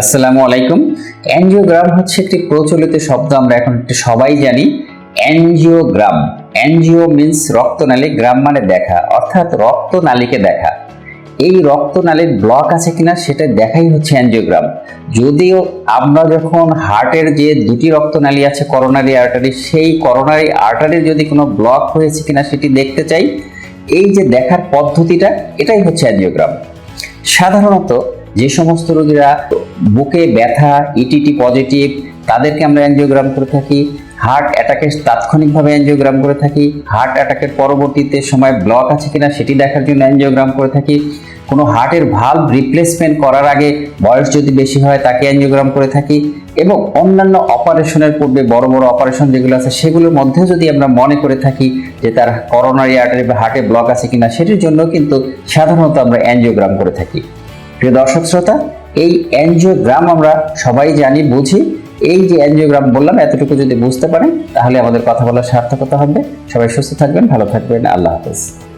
আসসালামু আলাইকুম। অ্যানজিওগ্রাম হচ্ছে একটি প্রচলিত শব্দ, আমরা এখন একটু সবাই জানি। অ্যানজিওগ্রাম অ্যানজিও মিন্স রক্তনালী, গ্রাম মানে দেখা, অর্থাৎ রক্তনালীকে দেখা। এই রক্তনালীর ব্লক আছে কিনা সেটা দেখাই হচ্ছে অ্যানজিওগ্রাম যদিও আমরা যখন হার্টের যে দুটি রক্তনালী আছে করোনারি আর্টারি সেই করোনারি আর্টারির যদি কোনো ব্লক হয়েছে কিনা সেটি দেখতে চাই। এই যে দেখার পদ্ধতিটা, এটাই হচ্ছে অ্যানজিওগ্রাম সাধারণত যে সমস্ত রোগীরা বুকে ব্যথা ইটিটি পজিটিভ তাদেরকে আমরা অ্যানজিওগ্রাম করে থাকি। হার্ট অ্যাটাকের তাৎক্ষণিকভাবে অ্যানজিওগ্রাম করে থাকি। হার্ট অ্যাটাকের পরবর্তীতে সময় ব্লক আছে কিনা সেটি দেখার জন্য অ্যানজিওগ্রাম করে থাকি। কোনো হার্টের ভাল্ব রিপ্লেসমেন্ট করার আগে বয়স যদি বেশি হয় তাকে অ্যানজিওগ্রাম করে থাকি। এবং অন্যান্য অপারেশনের পূর্বে বড় বড় অপারেশন যেগুলো আছে সেগুলোর মধ্যে যদি আমরা মনে করে থাকি যে তার করোনারি আর্টারি বা হার্টে ব্লক আছে কিনা, সেটির জন্য কিন্তু সাধারণত আমরা অ্যানজিওগ্রাম করে থাকি। প্রিয় দর্শক, শ্রোতা এই অ্যানজিওগ্রাম আমরা সবাই জানি, বুঝি। এই যে অ্যানজিওগ্রাম বললাম, এতটুকু যদি বুঝতে পারেন, তাহলে আমাদের কথা বলার সার্থকতা হবে। সবাই সুস্থ থাকবেন, ভালো থাকবেন। আল্লাহ হাফেজ।